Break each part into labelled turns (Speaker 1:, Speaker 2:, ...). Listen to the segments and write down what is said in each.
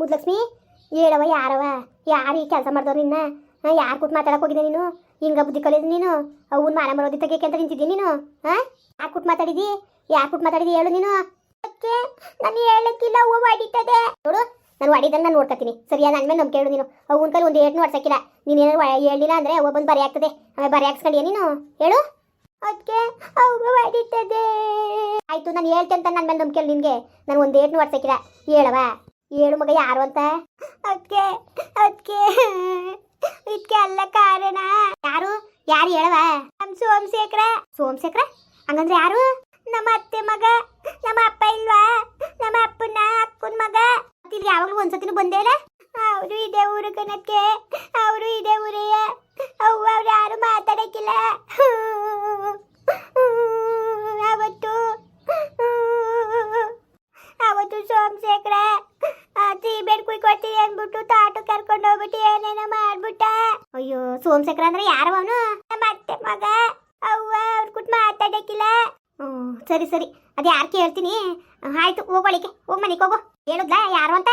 Speaker 1: ಮುದ್ಲಕ್ಷ್ಮಿ? ಹೇಳವ ಯಾರವ? ಯಾರು ಈ ಕೆಲಸ ಮಾಡ್ದವ್ರು ನಿನ್ನ? ಯಾರು ಕೂತ್ ಮಾತಾಡಕ್ ಹೋಗಿದ್ದೆ ನೀನು? ಹಿಂಗ ಬುದ್ಧಿ ಕಲಿದ್ ನೀನು? ಅವ್ನ ಮಾನ ಮರೋದಿ ತೆಗಿಯಕ್ಕೆ ಅಂತ ನಿಂತಿದ್ದಿ ನೀನು? ಹಾ? ಯಾರು ಕೂತ್ ಮಾತಾಡಿದಿ? ಯಾರು ಕೂತ್ ಮಾತಾಡಿದಿ ಹೇಳು ನೀನು? ನಾನು ಹೇಳಕ್ಕಿಲ್ಲ ಹೂವು ಹೊಡಿತದೆ. ನೋಡು, ನಾನು ಹೊಡಿದಂಗೆ ನಾನು ನೋಡ್ಕೊತೀನಿ. ಸರಿಯಾದ ನನ್ನ ಮೇಲೆ ನಂಬಿಕೆ ಹೇಳು ನೀನು. ಅವ್ನ ಕಲ್ಲಿ ಒಂದು ಏಟ್ನು ಹೊಡ್ಸಕ್ಕಿಲ್ಲ ನೀನು ಹೇಳಿಲ್ಲ ಅಂದ್ರೆ ಅವ್ವ ಬಂದು ಬರಿ ಆಗ್ತದೆ. ಆಮೇಲೆ ಬರೆ ಹಾಕ್ಸ್ಕೊಂಡಿಯ ನೀನು? ಹೇಳು. ಅದಕ್ಕೆ ಅವ್ವ ಹೊಡಿತದೆ. ಆಯ್ತು, ನಾನು ಹೇಳ್ತೇನೆ ಅಂತ ನನ್ನ ಮೇಲೆ ನಂಬಿಕೆ ನಿನಗೆ. ನಾನು ಒಂದು ಏಟ್ನು ಹೊಡ್ಸಕ್ಕಿಲ್ಲ ಹೇಳವ ಹೇಳು ಮಗ ಯಾರು ಅಂತ? ಅದಕ್ಕೆ ಅದಕ್ಕೆ, ಇದಕ್ಕೆ ಅಲ್ಲ ಕಾರಣ. ಯಾರು? ಯಾರು ಹೇಳವ? ನಮ್ಮ ಸೋಮಶೇಖರ. ಸೋಮಶೇಖರ? ಹಂಗಂದ್ರೆ ಯಾರು? ನಮ್ಮ ಅತ್ತೆ ಮಗ, ನಮ್ಮ ಅಪ್ಪ ಇಲ್ವಾ? ನಮ್ಮ ಅಪ್ಪನ ಅಕ್ಕನ ಮಗ. ಇಲ್ಲಿ ಯಾವಾಗಲೂ ಒಂದ್ಸತಿನೂ ಬಂದೇ ಇಲ್ಲ? ಅವರು ಇದೇ ಊರು ಕಣಕ್ಕೆ, ಅವರು ಇದೇ ಊರೇ. ಅವ್ವ, ಅವ್ರು ಯಾರು ಮಾತಾಡಕ್ಕಿಲ್ಲ. ಅವತ್ತು ಅವತ್ತು ಸೋಮಶೇಖರ. ಅಂದ್ಬಿಟ್ಟು ತಾಟು ಕರ್ಕೊಂಡು ಹೋಗ್ಬಿಟ್ಟು ಏನೇನ ಮಾಡ್ಬಿಟ್ಟ. ಅಯ್ಯೋ, ಸೋಮಶೇಖರ ಅಂದ್ರೆ ಯಾರು ಅವನು? ನಮ್ಮ ಅತ್ತೆ ಮಗ. ಅವ್ವ, ಅವ್ರ ಕುಟ್ ಮಾತಾಡಕ್ಕಿಲ್ಲ ಹ್ಞೂ ಸರಿ ಸರಿ. ಅದು ಯಾರು ಕೇಳ್ತೀನಿ? ಆಯ್ತು, ಹೋಗೋಳಿಕೆ. ಹೋಗ್ ಮನೆಗೆ ಹೋಗು. ಹೇಳುದ್ಲ, ಯಾರು ಅಂತ?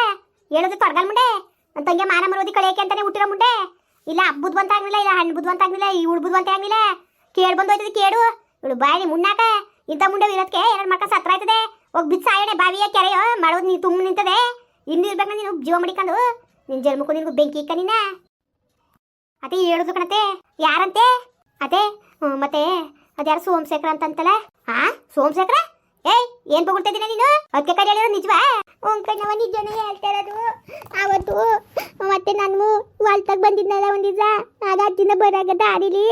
Speaker 1: ಹೇಳುದು ತೊಡಗಲ್ ಮುಂಡೆ ನನ್ನ ತಂಗಿ ಮಾನ ಮರೋದಿ ಕಳೆಯಕ್ಕೆ ಅಂತಾನೆ ಹುಟ್ಟಿರೋ ಮುಂಡೆ ಇಲ್ಲ, ಹಬ್ಬದ ಬಂತ ಆಗ್ಲಿಲ್ಲ, ಇಲ್ಲ ಹಣ್ಣು ಬುದ್ಧವಂತ ಆಗ್ಲಿಲ್ಲ, ಈ ಉಳ್ಬುದ್ ಬಂತ ಆಗ್ಲಿಲ್ಲ. ಕೇಳ್ ಬಂದೋಯ್ತದೆ ಕೇಳು. ಇವಳು ಬಾಯಿ ಮುನ್ನಾಕ ಇಂಥ ಮುಂಡೆ ಇರೋದಕ್ಕೆ ಎರಡು ಮಕ್ಕ ಸತ್ರ ಆಯ್ತದೆ. ಹೋಗಿ ಸಾಯಣೆ, ಬಾವಿಯ ಕೆರೆಯೋ ಮಾಡೋದು ನೀ ತುಂಬ ನಿಂತದೆ. ಇನ್ನಿರ್ಬೇಕು ನೀನು ಜೀವ ಮಡಿಕೊಂಡು ನಿನ್ ಜನ್ಮಕ್ಕೂ ನಿನಗೂ ಬೆಂಕಿ ಇಕ್ಕ ನಿನ್ನ ಅದೇ ಹೇಳುದು ಕಣತೆ. ಯಾರಂತೆ? ಅದೇ ಮತ್ತೆ ಅದ್ಯಾರು ಸೋಮಶೇಖರ ಅಂತಂತಲ್ಲ? ಹಾ ಸೋಮಶೇಖರ? ಏಯ್, ಏನ್ ಬಗುಳ್ತಿದ್ದೀನ ನೀನು? ಅದಕ್ಕೆ ಕಡೆ ಹೇಳಿರೋ ನಿಜವಾ? ಕಣ್ಣವ ನಿಜನೇ ಹೇಳ್ತಾ ಇರೋದು ಅವತ್ತು ಮತ್ತೆ ನಾನು ವಾಲ್ತಾಗ ಬಂದಿದ್ನಲ್ಲ ಒಂದಿದ್ದ ಆಗ ಅಜ್ಜಿನ ಬರಾಗ ದಾರಿಲಿ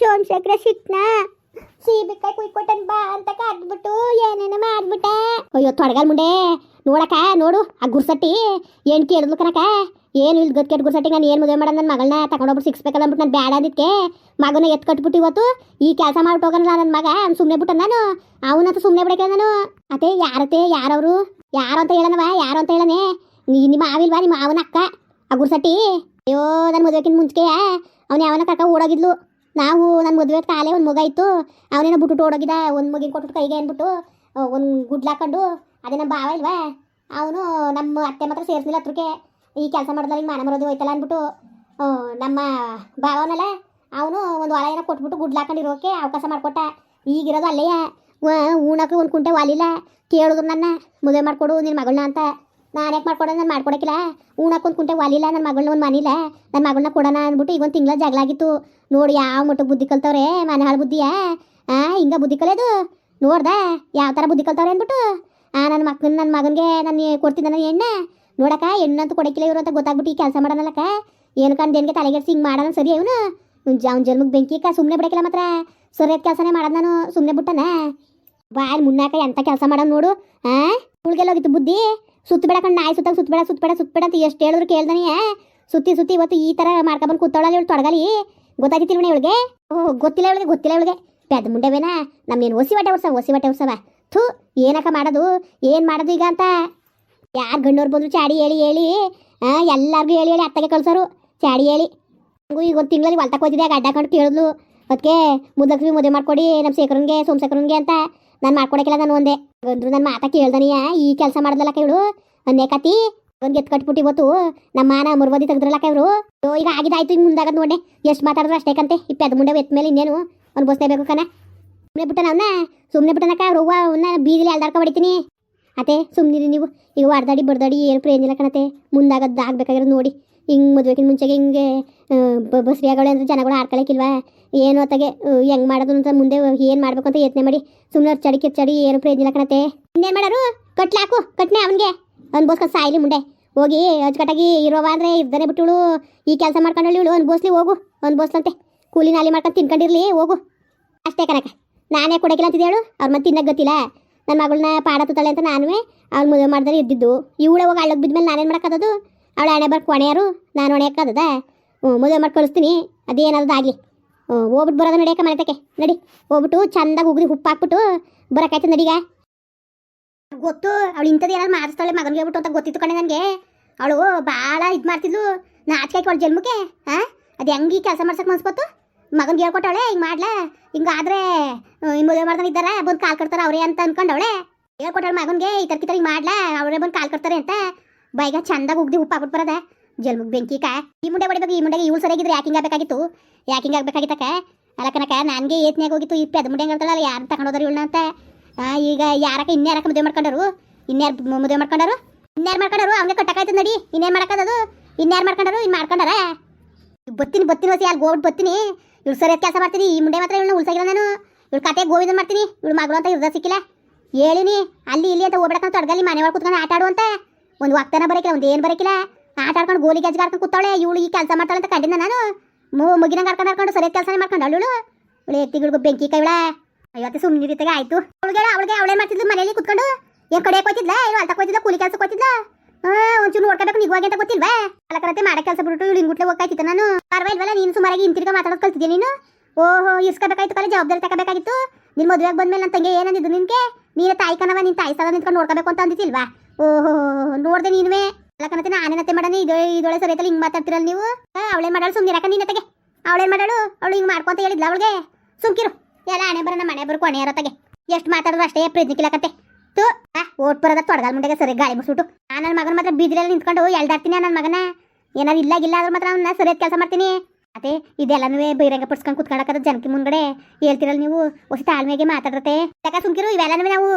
Speaker 1: ಸೋಮಶೇಖರ ಸಿಟ್ನ. ಸೀಬೆಕಾಯಿ ಕುಯ್ಕೊಟ್ಟನ್ ಬಾ ಅಂತ ಕಾದ್ಬಿಟ್ಟು ಏನೇನ ಮಾಡ್ಬಿಟ್ಟೆ. ಅಯ್ಯೋ, ತೊಡಗಲ್ ಮುಂಡೆ ನೋಡಕ ನೋಡು, ಆ ಗುರ್ಸಟ್ಟಿ. ಏನ್ ಕೇಳಿದ್ಲು ಕನಕ ಏನು ಗತ್ ಕೆಟ್ಟ ಗುರ್ಸಟ್ಟಿ ನಾನು ಏನು ಮದುವೆ ಮಾಡೋದು ನನ್ನ ಮಗಳನ್ನ ತಗೊಂಡೋಗ್ಬಿಟ್ಟು ಸಿಕ್ಸ್ಬೇಕಲ್ಲ ಅಂದ್ಬಿಟ್ಟು ನಾನು ಬೇಡ ಅದಕ್ಕೆ ಮಗನ ಎತ್ ಕಟ್ಬಿಟ್ಟು ಇವತ್ತು ಈ ಕೆಲಸ ಮಾಡ್ಬಿಟ್ಟು ಹೋಗೋಣ ನನ್ನ ಮಗ? ಸುಮ್ಮನೆ ಬಿಟ್ಟ ನಾನು. ಅವನಂತ ಸುಮ್ಮನೆ ಬಿಡಕ್ಕೆ ನಾನು. ಅದೇ ಯಾರತೆ ಯಾರವರು? ಯಾರು ಅಂತ ಹೇಳನವ, ಯಾರು ಅಂತ ಹೇಳನೆ? ನಿಮ್ಮ ಮಾವಿಲ್ವಾ, ನಿಮ್ಮ ಮಾವನ ಅಕ್ಕ? ಆ ಗುರ್ಸಟ್ಟಿ. ಅಯ್ಯೋ ನನ್ನ ಮದುವೆಕ್ಕಿಂತ ಮುಂಚೆಗೆ ಅವನು ಯಾವನ ಕರ್ಕ ಓಡೋಗಿದ್ಲು. ನಾವು ನನ್ನ ಮದುವೆ ಕಾಲೇ ಒಂದು ಮಗ ಇತ್ತು. ಅವನೇನೋ ಬಿಟ್ಟು ಓಡೋಗಿದ್ದ. ಒಂದು ಮಗಿನ ಕೊಟ್ಬಿಟ್ಟು ಕೈಗೆ ಅಂದ್ಬಿಟ್ಟು ಒಂದು ಗುಡ್ಲು ಹಾಕೊಂಡು ಅದೇ ನಮ್ಮ ಬಾವ ಇಲ್ವಾ? ಅವನು ನಮ್ಮ ಅತ್ತೆ ಮಾತ್ರ ಸೇರಿಸಿಲ್ಲ ಹತ್ರಕ್ಕೆ. ಈ ಕೆಲಸ ಮಾಡಿದ್ರೆ ಹಿಂಗೆ ಮನೆ ಮರೋದು ಹೋಯ್ತಲ್ಲ ಅಂದ್ಬಿಟ್ಟು ನಮ್ಮ ಬಾವನಲ್ಲ ಅವನು ಒಂದು ಹೊಲ ಏನೋ ಕೊಟ್ಬಿಟ್ಟು ಗುಡ್ಲು ಹಾಕೊಂಡಿರೋಕೆ ಅವಕಾಶ ಮಾಡಿಕೊಟ್ಟ. ಈಗಿರೋದು ಅಲ್ಲೇ ಉಣಕ್ಕೆ ಒಂದು ಕುಂಟೆ ವಾಲಿಲ್ಲ. ಕೇಳಿದ್ರು ನನ್ನ, ಮದುವೆ ಮಾಡಿಕೊಡು ನಿನ್ನ ಮಗಳನ್ನ ಅಂತ. ನಾನು ಯಾಕೆ ಮಾಡ್ಕೊಡೋದು? ನಾನು ಮಾಡ್ಕೊಡಕ್ಕಿಲ್ಲ ಉಣಕ್ಕೆ ಒಂದು ಕುಂಟೆ ವಾಲಿಲ್ಲ ನನ್ನ ಮಗಳನ್ನ ಒಂದು ಮನಿಲ್ಲ. ನನ್ನ ಮಗಳನ್ನ ಕೊಡೋಣ ಅಂದ್ಬಿಟ್ಟು ಈಗ ಒಂದು ತಿಂಗಳ ಜಗಳ ಆಗಿತ್ತು. ನೋಡಿ ಯಾವ ಮಟ್ಟ ಬುದ್ಧಿ ಕಲ್ತವ್ರೆ? ಮನೆ ಹಾಳು ಬುದ್ಧಿಯಾ? ಆ, ಹಿಂಗೆ ಬುದ್ಧಿ ಕಲಿಯೋದು? ನೋಡ್ದೆ? ಯಾವ ಥರ ಬುದ್ಧಿ ಕಲ್ತವ್ರೆ ಅಂದ್ಬಿಟ್ಟು? ಆ ನನ್ನ ಮಕ್ಕನ ನನ್ನ ಮಗನಿಗೆ ನಾನು ಕೊಡ್ತೀನಿ ನನ್ನ ಎಣ್ಣೆ ನೋಡಕ್ಕ, ಹೆಣ್ಣಂತೂ ಕೊಡಕ್ಕಿಲ್ಲ ಇವರು ಅಂತ ಗೊತ್ತಾಗ್ಬಿಟ್ಟು ಈ ಕೆಲಸ ಮಾಡೋಣಲ್ಲಕ್ಕ ಏನು ಕಂಡು ದೇನಿಗೆ ತಲೆಗೆಡ್ಸಿ ಹಿಂಗೆ ಮಾಡೋಣ ಸರಿ ಅವನು? ಅವ್ನ ಜನ್ಮಕ್ಕೆ ಬೆಂಕಿ ಕ ಸುಮ್ಮನೆ ಬಿಡಕ್ಕಿಲ್ಲ ಮಾತ್ರ. ಸರಿಯಾದ ಕೆಲಸನೇ ಮಾಡೋದು ನಾನು ಸುಮ್ಮನೆ ಬಿಟ್ಟನ? ಬಾಯ್ ಮುನ್ನಾಕ ಎಂತ ಕೆಲಸ ಮಾಡೋಣ ನೋಡು. ಹಾಂ ಉಳ್ಗೆಲ್ಲ ಹೋಗಿತ್ತು ಬುದ್ಧಿ. ಸುತ್ತ ಕಣ್ಣು ನಾಯಿ ಸುತ್ತ ಸುತ್ತಬೇಡ ಸುತ್ತಬೇಡ ಸುತ್ತಬೇಡ ಅಂತ ಎಷ್ಟು ಹೇಳಿದ್ರು ಕೇಳ್ದಾನೆ. ಸುತ್ತಿ ಸುತ್ತಿ ಇವತ್ತು ಈ ಥರ ಮಾಡ್ಕೊಬಂದು ಕೂತಾಳಲ್ಲ ಇವಳು ತೊಡಗಲಿ. ಗೊತ್ತಾಗಿತ್ತಿಲ್ವಣ ಇವಳಿಗೆ? ಓ, ಗೊತ್ತಿಲ್ಲ ಇವಳಿಗೆ ಗೊತ್ತಿಲ್ಲ ಇವಳಿಗೆ. ಪೆದ್ದ ಮುಂಡೆವೇನ ನಮ್ನೇನು ಒಸಿ ಬಟ್ಟೆ ಉಡ್ಸವ, ಒಸಿ ಬಟ್ಟೆ ಉಡ್ಸವ? ಥೂ, ಏನಕ್ಕ ಮಾಡೋದು? ಏನು ಮಾಡೋದು ಈಗ ಅಂತ? ಯಾರು ಗಂಡೋರು ಬಂದ್ರು ಚಾಡಿ ಹೇಳಿ ಹೇಳಿ. ಎಲ್ಲಾರ್ಗೂ ಹೇಳಿ ಹೇಳಿ ಅತ್ತಗೆ ಕಳ್ಸೋರು. ಚಾಡಿ ಹೇಳಿ. ಹಂಗೂ ಈಗ ಒಂದು ತಿಂಗಳಲ್ಲಿ ಹೊಲ್ತಕ್ಕೆ ಹೋಗಿದ್ದೆ ಗಡ್ಡ ಕಂಡು ಕೇಳಿದ್ಲು. ಅದಕ್ಕೆ ಮುದ್ದಕ್ಕೆ ಮದುವೆ ಮಾಡ್ಕೊಡಿ ನಮ್ಮ ಶೇಖರನ್ಗೆ, ಸೋಮಶೇಖರನ್ಗೆ ಅಂತ. ನಾನು ಮಾಡ್ಕೊಡಕ್ಕಿಲ್ಲ ನಾನು ಒಂದೇ ಅಂದ್ರು ನನ್ನ ಮಾತಾ ಕೇಳ್ದನಿಯ ಈ ಕೆಲಸ ಮಾಡ್ದಲ್ಲ ಇವಳು. ಒಂದೇ ಕತಿ ಒಂದು ಎತ್ ಕಟ್ಬಿಟ್ಟು ಇವತ್ತು. ನಮ್ಮ ಮಾನ ಮುರ್ವದಿ ತೆಗೆದ್ರಲ್ಲಕ್ಕ ಇವರು. ಈಗ ಆಗಿದಾಯ್ತು ಈಗ ಮುಂದಾಗದ್ ನೋಡೆ ಎಷ್ಟು ಮಾತಾಡಿದ್ರು ಅಷ್ಟೇ ಕಂತೆ. ಈ ಪೆದ ಮುಂಡೆ ಎತ್ ಮೇಲೆ ಇನ್ನೇನು ಅವ್ನು ಬೇಕು ಕಣ. ಸುಮ್ಮನೆ ಬಿಟ್ಟನ ಅವನ್ನ ಸುಮ್ಮನೆ ಅವ್ರು ಅವ್ವ ಅವನ್ನ ಬೀದಿಲಿ ಎಲ್ದಾಡ್ಕ ಹೊಡಿತೀನಿ. ಸುಮ್ಮನಿರಿ ನೀವು. ಈಗ ವಾಡ್ದಾಡಿ ಬಡ್ದಾಡಿ ಏನು ಪ್ರಯೋಜನ ಕಣತೆ. ಮುಂದಾಗದ್ದು ಆಗ್ಬೇಕಾಗಿರೋದು ನೋಡಿ. ಹಿಂಗೆ ಮದುವೆಗಿನ ಮುಂಚೆಗೆ ಹಿಂಗೆ ಬಸ್ರಿಯಾಗಳು ಅಂದ್ರೆ ಜನಗಳು ಆಡ್ಕೊಳಕ್ಕಿಲ್ವಾ ಏನು ಅತ್ತಾಗೆ ಹೆಂಗೆ ಮಾಡೋದು ಅಂತ ಮುಂದೆ ಏನು ಮಾಡ್ಬೇಕು ಅಂತ ಯೋಚನೆ ಮಾಡಿ ಸುಮ್ಮನೆ ಚಡಿ ಕಿರ್ಚಡಿ ಏನು ಪ್ರಯೋಜನ ಕಣತೆ ಇನ್ನೇನು ಮಾಡೋರು? ಕಟ್ಲಾಕು ಕಟ್ನೆ ಅವನಿಗೆ. ಅನ್ಬೋಸ್ಕ ಸಾಯ್ಲಿ ಮುಂಡೆ ಹೋಗಿ ಅಚ್ಚುಕಟ್ಟಾಗಿ ಇರೋವ ಅಂದರೆ ಇದ್ದಾನೆ ಬಿಟ್ಟುಳು ಈ ಕೆಲಸ ಮಾಡ್ಕೊಂಡು ಇವಳು ಅನ್ಬೋಸ್ಲಿ ಹೋಗು. ಅನ್ಬೋಸ್ಲಂತೆ ಕೂಲಿ ನಾಲಿ ಮಾಡ್ಕೊಂಡು ತಿನ್ಕೊಂಡಿರ್ಲಿ, ಹೋಗು. ಅಷ್ಟೇ ಕನಕ ನಾನೇ ಕೊಡಕಿಲ್ಲ ಅಂತಿದ್ದೆ ಹೇಳು? ಅವ್ರ ಮತ್ತೆ ತಿನ್ನಕ್ಕೆ ಗೊತ್ತಿಲ್ಲ. ನನ್ನ ಮಗಳನ್ನ ಪಾಡ ಅಂತ ನಾನು ಅವ್ಳು ಮದುವೆ ಮಾಡಿದ್ರೆ ಇದ್ದಿದ್ದು. ಇವಳೆ ಹೋಗಿ ಹಳ್ಳಕ್ಕೆ ಬಿದ್ಮೇಲೆ ನಾನೇನು ಮಾಡೋಕ್ಕದದು ಅವಳು ಹಣೆ ಬರ್ ಕೊನೆಯರು ನಾನು ಹೊಣೆಯೋಕ್ಕದ ಹ್ಞೂ ಮದುವೆ ಮಾಡಿ ಕಳಿಸ್ತೀನಿ ಅದೇನಾದ್ರು ಆಗಲಿ. ಹೋಗ್ಬಿಟ್ಟು ಬರೋದು ನಡಿಯಕ್ಕ ಮನೆತಕ್ಕೆ. ನಡಿ. ಹೋಗ್ಬಿಟ್ಟು ಚಂದಾಗಿ ಉಗ್ರಿ ಉಪ್ಪು ಹಾಕ್ಬಿಟ್ಟು ಬರೋಕಾಯ್ತು ನಡಿಗ ಗೊತ್ತು, ಅವಳು ಇಂಥದ್ದು ಏನಾದ್ರು ಮಾಡಿಸ್ತಾಳೆ ಮಗನಿಗೆ ಹೇಳ್ಬಿಟ್ಟು ಅಂತ ಗೊತ್ತಿತ್ತು ಕಣೆ ನನಗೆ. ಅವಳು ಭಾಳ ಇದು ಮಾಡ್ತಿದ್ಲು. ನಾಚಿಕೆ ಅವಳು ಜನ್ಮಕ್ಕೆ. ಹಾಂ ಅದು ಹೆಂಗೆ ಕೆಲಸ ಮಾಡ್ಸಕ್ಕೆ ಮನ್ಸ್ಬೋತು ಮಗನಿಗೆ ಹೇಳ್ಕೊಟ್ಟವಳೆ, ಹಿಂಗೆ ಮಾಡ್ಲಾ? ಹಿಂಗಾದ್ರೆ ಹಿಂಗೆ ಮದುವೆ ಮಾಡ್ತಾನೆ ಇದ್ದಾರೆ? ಬಂದು ಕಾಲ್ ಕಟ್ತಾರೆ ಅವರೇ ಅಂತ ಅನ್ಕೊಂಡವಳೆ. ಹೇಳ್ಕೊಟ್ಟವಳೆ ಮಗನಿಗೆ, ಈ ಥರ ಕಿತ್ತರ ಹಿಂಗೆ ಮಾಡ್ಲಾ? ಅವರೇ ಬಂದು ಕಾಲ್ ಕಟ್ತಾರೆ ಅಂತ. ಬೈಗ ಚಂದಾಗ ಉಗ್ದಿ ಉಪ್ಪು ಹಾಕ್ಬಿಟ್ಟು ಬರದ. ಜಲ್ಮುಗ್ ಬೆಂಕಿ ಕಾ. ಈ ಮುಂಡೆ ಹೊಡಿಬೇಕು ಈ ಮುಂಡೆಗೆ ಇವಳು ಸರಿಯಾಗಿದ್ರೆ ಯಾಕಿಂಗ್ ಆಗಬೇಕಾಗಿತ್ತು? ಯಾಕಿಂಗ್ ಆಗಬೇಕಾಗಿತ್ತಕ್ಕ? ಅಲ್ಲ ನನಗೆ ಏತ್ನ್ಯಾಗ ಹೋಗಿತ್ತು, ಈ ಪೆದ ಮುಂಡೆ ಹೇಳ್ತಾಳಲ್ಲ ಯಾರು ತಗೊಂಡೋದ್ರು ಇವಳನ್ನ ಅಂತ. ಈಗ ಯಾರಕ್ಕ ಇನ್ಯಾರಕ್ಕ ಮದುವೆ ಮಾಡ್ಕೊಂಡರು? ಇನ್ಯಾರು ಮದುವೆ ಮಾಡ್ಕೊಂಡರು? ಇನ್ಯಾರು ಮಾಡ್ಕೊಂಡರು? ಅವ್ನಿಗೆ ಕಟ್ಟಕಾಯ್ತು ನಡಿ, ಇನ್ನೇನು ಮಾಡ್ಕೊಂಡದು ಇನ್ಯಾರು ಮಾಡ್ಕೊಂಡರು ಇನ್ನು ಮಾಡ್ಕೊಂಡಾರ? ಬತ್ತೀನಿ ಬತ್ತೀನಿ ಹೊಸಿ ಅಲ್ಲಿ ಗೋಬಿಟ್ಟು ಬತ್ತೀನಿ. ಇವ್ಳು ಸರಿ ಕೆಲಸ ಮಾಡ್ತೀನಿ, ಈ ಮುಂಡೆ ಮಾತ್ರ ಇವಳನ್ನ ಉಳ್ಸಾಗಿಲ್ಲ ನಾನು. ಇವಳು ಕತೆ ಗೋವಿಂದ ಮಾಡ್ತೀನಿ, ಇವಳು ಮಗಳು ಅಂತ ಇರ್ದ ಸಿಕ್ಕಿಲ್ಲ. ಹೇಳಿನಿ, ಅಲ್ಲಿ ಇಲ್ಲಿ ಅಂತ ಹೋಗ್ಬೇಕಂತ ತೊಡಗಲ್ಲಿ ಮನೆ ಒಳಗೆ ಕುತ್ಕೊಂಡು ಆಟ ಆಡುವಂತ ಒಂದು ವಾಗ್ತಾನ ಬರೋಕಿಲ್ಲ, ಒಂದು ಏನು ಬರಕಿಲ್ಲ. ಆಟ ಆಡ್ಕೊಂಡು ಗೋಲಿ ಕುತ್ತಳೆ ಕೂತಾಳೆ ಇವಳು ಈ ಕೆಲಸ ಮಾಡ್ತಾಳೆ ಅಂತ ಕಂಡಿದ್ದ ನಾನು. ಮೂ ಮುಗಿನ ಕರ್ಕೊಂಡು ಆಡ್ಕೊಂಡು ಸರಿಯಾದ ಕೆಲಸ ಮಾಡ್ಕೊಂಡು ಅವಳು ಇವಳು ಎತ್ತಿಗಳಿಗೂ ಬೆಂಕಿ ಕೈವಳ ಐವತ್ತು ಸುಮ್ಮನೆ ರೀತಿಗೆ ಆಯ್ತು. ಅವಳಿಗೆ ಅವಳಿಗೆ ಅವಳೇ ಮಾಡ್ತಿದ್ಲು? ಮನೆಯಲ್ಲಿ ಕುತ್ಕೊಂಡು ಏನ್ ಕಡೆ ಹೋಯ್ತಿದ್ಲ? ಏನು ಅಲ್ತ ಹೋಯ್ತಿದ್ಲ? ಕೂಲಿ ಕೆಲಸ ಹೋಯ್ತಿದ್ಲ? ಹಾ ಒಂಚೂರು ನೋಡ್ಕೋಬೇಕು ನಿಗವಾಗಿ ಅಂತ ಗೊತ್ತಿಲ್ವಾ? ಅಲ್ಲ ಕರತೆ ಮಾಡೋ ಕೆಲಸ ಬಿಟ್ಟು ಇವಳು ಹಿಂಗುಟ್ಲೆ ಹೋಗ್ತಾಯ್ತಿತ್ತು ನಾನು. ಪರವಾಗಿಲ್ವಲ್ಲ, ನೀನು ಸುಮಾರಾಗಿ ಹಿಂತಿರ್ಗ ಮಾತಾಡೋದು ಕಲ್ತಿದ್ಯಾ ನೀನು? ಓಹೋ ಇಸ್ಕೋಬೇಕಾಯ್ತು ಕಲೆ ಜವಾಬ್ದಾರಿ ತಗೋಬೇಕಾಗಿತ್ತು. ನಿನ್ ಮದುವೆಗೆ ಬಂದ್ಮೇಲೆ ನನ್ನ ತಂಗಿ ಏನಂದಿದ್ದು ನಿನಗೆ? ನೀನೇ ತಾಯಿ ಕಣವ ನಿನ್ ತಾಯಿ ಸಲ ನಿಂತ್ಕೊಂಡು ನೋಡ್ಕೋಬೇಕು ಅಂತ ಅಂದಿತ್ತಿಲ್ವಾ ಓಹೋ, ನೋಡಿದೆ ನೀನುವೆ. ಅಲ್ಲ ಕಣತೆ ನಾನೇನತ್ತೆ ಮಾಡನಿ ಇದು ಇದೊಳೆ ಸರಿಯತ್ತಲ್ಲ ಹಿಂಗ್ ಮಾತಾಡ್ತಿರಲ್ಲ ನೀವು? ಅವಳೆ ಮಾಡಾಳು? ಸುಮ್ನಿರಕ ನೀನೆ ತಗೆ ಅವಳೇನ್ ಮಾಡಾಳು? ಅವಳು ಹಿಂಗ್ ಮಾಡ್ಕೊಂತ ಹೇಳಿದ್ಲ ಅವಳಿಗೆ? ಸುಮ್ಕಿರು. ಎಲ್ಲ ಆನೆ ನಮ್ಮ ಮನೆ ಬರು ಕೊನೆ ಇರತ್ತಗೆ. ಎಷ್ಟು ಮಾತಾಡಿದ್ರು ಅಷ್ಟೇ ಪ್ರೀತಿಕಿಲಕತ್ತೆ ತು ಓಟ್ ಬರೋದ ತೊಡಗಲ್ ಮುಂಡೆಗೆ ಸರಿ ಗಾಳಿ ಮುಸ್ಬಿಟ್ಟು ನಾನು ನನ್ನ ಮಗನ ಮಾತ್ರ ಬೀದಿರಲ್ಲಿ ನಿಂತ್ಕೊಂಡು ಎಳ್ದಾಡ್ತೀನಿ ನನ್ನ ಮಗನ. ಏನಾದ್ರು ಇಲ್ಲ ಇಲ್ಲ ಆದ್ರೆ ಮಾತ್ರ ಅವನ್ನ ಸರಿಯಾದ ಕೆಲಸ ಮಾಡ್ತೀನಿ. ಅದೇ, ಇದೆಲ್ಲನೂ ಬಹಿರಂಗ ಪಡಿಸ್ಕೊಂಡು ಕುತ್ಕೊಳಕದ ಜನಕ್ಕೆ ಮುಂದ್ಗಡೆ ಹೇಳ್ತಿರಲ್ಲ ನೀವು? ಹೊಸ ತಾಳ್ಮೆಗೆ ಮಾತಾಡ್ರತೆ ಯಾಕ ಸುಮ್ಕಿರು? ಇವೆಲ್ಲನೂ ನಾವು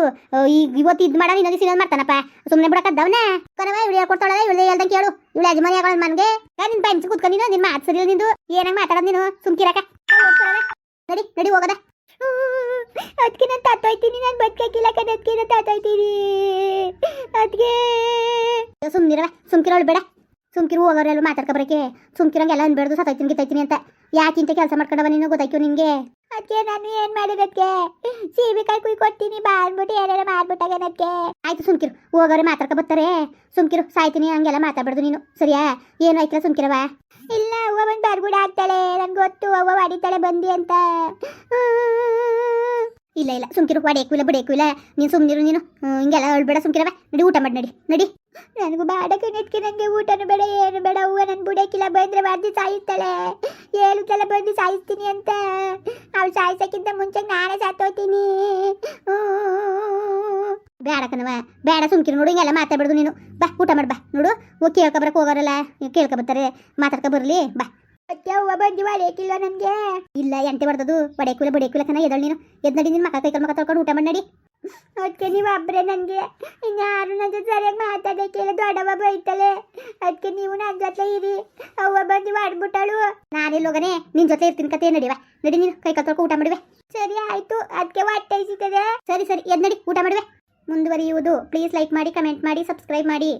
Speaker 1: ಈಗ ಇವತ್ತು ಇದು ಮಾಡ ಇನ್ನೊಂದು ಸಿನೋದು ಮಾಡ್ತಾನಪ್ಪ. ಸುಮ್ಮನೆ ಬಿಡಕದ್ದವನ ಕನವ ಇವಳು ಹೇಳ್ಕೊಡ್ತಾಳೆ ಇವಳು ಹೇಳ್ದಂಗೆ ಕೇಳು. ಇವಳು ಯಜಮಾನಿ ಆಗೋಣ ಮನ್ಗೆ ನಿನ್ ಬೆಂಚ್ ಕುತ್ಕೊಂಡು ನಿನ್ನ ನಿನ್ ಮಾತು ಸರಿ ನಿಂದು. ಏನಂಗ್ ಮಾತಾಡೋದು ನೀನು? ಸುಮ್ಕಿರಕ. ನಡಿ ನಡಿ ಹೋಗದ. ಅದಕ್ಕೆ ನಾನು ತಾತೋಯ್ತೀನಿ, ನಾನು ಬದುಕಾಕಿಲ್ಲ ಕಣ ಅದಕ್ಕೆ ನಾನು ತಾತೋಯ್ತೀನಿ. ಅದಕ್ಕೆ ಸುಮ್ಮನಿರವ ಸುಮ್ಕಿರೋಳು ಬೇಡ. ಸುಮ್ಕಿರು ಹೋಗೋರೆಲ್ಲ ಮಾತಾಡ್ಕೊಬರಕ್ಕೆ ಸುಮ್ಕಿರಂಗೆಲ್ಲ ಅನ್ಬೇಡ್ದು ಸತ್ತೈತೀನಿ ಗಿತ್ತೈತೀನಿ ಅಂತ. ಯಾಕಿಂತ ಕೆಲಸ ಮಾಡ್ಕೊಂಡವ ನೀನು? ಗೊತ್ತಾಯ್ತು ನಿಂಗೆ? ಅದಕ್ಕೆ ನಾನು ಏನು ಮಾಡಿದಕ್ಕೆ ಸೀಬೆಕಾಯಿ ಕುಯ್ ಕೊಡ್ತೀನಿ ಬಾ ಅಂದ್ಬಿಟ್ಟು ಏನೇನೋ ಮಾಡ್ಬಿಟ್ಟಾಗ ಆಯ್ತು ಸುಮ್ಕಿರು ಹೋಗೋರೆ ಮಾತಾಡ್ಕೊ ಬರ್ತಾರೆ ಸುಮ್ಕಿರು ಸಾಯ್ತೀನಿ ಹಂಗೆಲ್ಲ ಮಾತಾಡ್ಬಾರ್ದು ನೀನು. ಸರಿಯಾ? ಏನು ಆಯ್ತಲ್ಲ ಸುಮ್ಕಿರವ? ಇಲ್ಲ ಅವ್ವ ಬಂದು ಬರ್ಗುಡ ಆಗ್ತಾಳೆ ನನ್ಗೆ ಗೊತ್ತು ಅವ್ವ ಹೊಡಿತಾಳೆ ಬಂದಿ ಅಂತ. ಇಲ್ಲ ಇಲ್ಲ, ಸುಮ್ಕಿರು ಹೊಡೆಯಕ್ಕೂ ಇಲ್ಲ ಬಿಡಕ್ಕೂ ಇಲ್ಲ. ನೀನು ಸುಮ್ನಿರು, ನೀನು. ಹಿಂಗೆಲ್ಲ ಅಳ್ಬೇಡ ಸುಮ್ಕಿರವ. ನಡಿ, ಊಟ ಮಾಡಿ, ನಡಿ ನಡಿ. ನನಗೂ ಬಾಡಕ್ಕೆ ನೆಟ್ಗೆ ನನಗೆ ಊಟನೂ ಬೇಡ, ಏನು ಬೇಡ. ಹೂವ ನನ್ನ ಬುಡಕ್ಕಿಲ್ಲ ಬಂದರೆ ವಾದಿ ಸಾಯಿಸ್ತಾಳೆ. ಹೇಳುತ್ತಲ್ಲ ಬಂದು ಸಾಯಿಸ್ತೀನಿ ಅಂತ. ಅವಳು ಸಾಯಿಸೋಕ್ಕಿಂತ ಮುಂಚೆ ನಾನೇ ಸಾತೋತೀನಿ ಬೇಡ ಕಣವ ಬೇಡ ಸುಮ್ಕಿರು ನೋಡು, ಹಿಂಗೆಲ್ಲ ಮಾತಾಡ್ಬಿಡ್ದು ನೀನು. ಬಾ, ಊಟ ಮಾಡಿ, ಬಾ, ನೋಡು. ಕೇಳ್ಕೊಬರಕ್ಕೆ ಹೋಗೋರಲ್ಲ, ಕೇಳ್ಕೊ ಬರ್ತಾರೆ, ಮಾತಾಡ್ಕೊ ಬರಲಿ, ಬಾ. ಅತ್ತೆ ಹೂವ ಬಂದು ಕಿಲೋ ನನಗೆ ಇಲ್ಲ ಎಂಟೆ ಬರ್ತದು ಬಡೆಕುಲ ಬಡೆಕುಲ ಕಣ, ಎದಳು ನೀನು? ಎದ್ ನಡಿ ನಿನ್ನ ಮಕ್ಕ ಕೈಕಲ್ ಮಕ್ಕ ತೊಳ್ಕೊಂಡು ಊಟ ಮಾಡಿ ನಡಿ. ಅದಕ್ಕೆ ನೀವು ಒಬ್ಬರೇ ನನಗೆ. ಇನ್ಯಾರು ನನ್ನ ಜೊತೆ ಸರಿಯಾಗಿ ಮಾತಾಡೋಕ್ಕಿಲ್ಲ ದೊಡ್ಡವ ಬೈತಲೆ ಅದಕ್ಕೆ ನೀವು ನನ್ನ ಜೊತೆ ಇರಿ. ಅವ್ವ ಬಂದು ಮಾಡ್ಬಿಟ್ಟಾಳು. ನಾನೆಲ್ಲಿ ಹೋಗನೆ? ನಿನ್ ಜೊತೆ ಇರ್ತೀನಿ ಕತೆ ನಡಿವ ನಡಿ ನೀನು, ಕೈ ಕತ್ತೊಳ್ಕೊ ಊಟ ಮಾಡಿವೆ ಸರಿ ಆಯ್ತು ಅದಕ್ಕೆ ಹೊಟ್ಟೆ ಸಿಗ್ತದೆ ಸರಿ ಸರಿ, ಎದ್ ನಡಿ, ಊಟ ಮಾಡಿವೆ ಮುಂದುವರಿಯುವುದು. ಪ್ಲೀಸ್ ಲೈಕ್ ಮಾಡಿ, ಕಮೆಂಟ್ ಮಾಡಿ, ಸಬ್ಸ್ಕ್ರೈಬ್ ಮಾಡಿ.